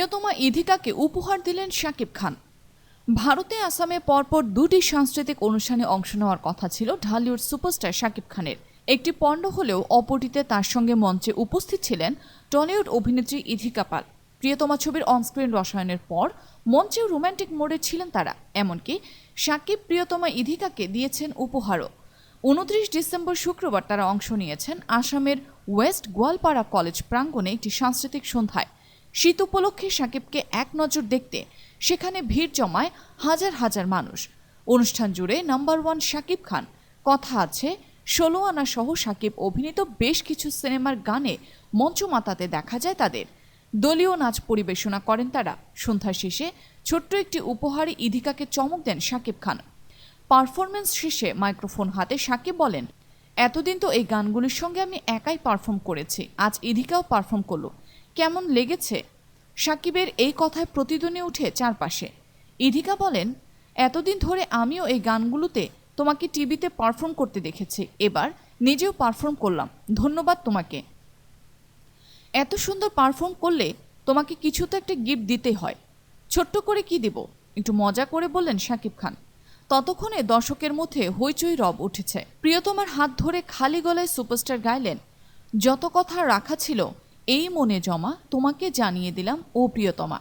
প্রিয়তমা ইধিকাকে উপহার দিলেন শাকিব খান। ভারতে আসামে পরপর দুটি সাংস্কৃতিক অনুষ্ঠানে অংশ নেওয়ার কথা ছিল ঢালিউড সুপারস্টার শাকিব খানের। একটি পণ্ড হলেও অপরটিতে তার সঙ্গে মঞ্চে উপস্থিত ছিলেন টলিউড অভিনেত্রী ইধিকা পাল। প্রিয়তমা ছবির অনস্ক্রিন রসায়নের পর মঞ্চেও রোমান্টিক মোডে ছিলেন তারা, এমনকি শাকিব প্রিয়তমা ইধিকাকে দিয়েছেন উপহারও। উনত্রিশ ডিসেম্বর শুক্রবার তারা অংশ নিয়েছেন আসামের ওয়েস্ট গোয়ালপাড়া কলেজ প্রাঙ্গণে একটি সাংস্কৃতিক সন্ধ্যায়। শীত উপলক্ষে সাকিবকে এক নজর দেখতে সেখানে ভিড় জমায় হাজার হাজার মানুষ। অনুষ্ঠান জুড়ে নাম্বার ওয়ান সাকিব খান, কথা আছে ষোলো আনা সহ সাকিব অভিনীত বেশ কিছু সিনেমার গানে মঞ্চ মাতাতে দেখা যায় তাদের। দলীয় নাচ পরিবেশনা করেন তারা। সন্ধ্যা শেষে ছোট্ট একটি উপহারে ইধিকাকে চমক দেন সাকিব খান। পারফরমেন্স শেষে মাইক্রোফোন হাতে সাকিব বলেন, এতদিন তো এই গানগুলির সঙ্গে আমি একাই পারফর্ম করেছি। আজ ইধিকাও পারফর্ম করল। কেমন লেগেছে? সাকিবের এই কথায় প্রতিধ্বনি উঠে চারপাশে। ইধিকা বলেন, এতদিন ধরে আমিও এই গানগুলোতে তোমাকে টিভিতে পারফর্ম করতে দেখেছি। এবার নিজেও পারফর্ম করলাম। ধন্যবাদ তোমাকে। এত সুন্দর পারফর্ম করলে তোমাকে কিছু তো একটা গিফট দিতে হয়। ছোট্ট করে কি দেব? একটু মজা করে বললেন শাকিব খান। ততক্ষণে দর্শকের মধ্যে হইচই রব উঠেছে। প্রিয়তমার হাত ধরে খালি গলায় সুপারস্টার গাইলেন। যত কথা রাখা ছিল এই মনে জমা তোমাকে জানিয়ে দিলাম ও প্রিয়তমা।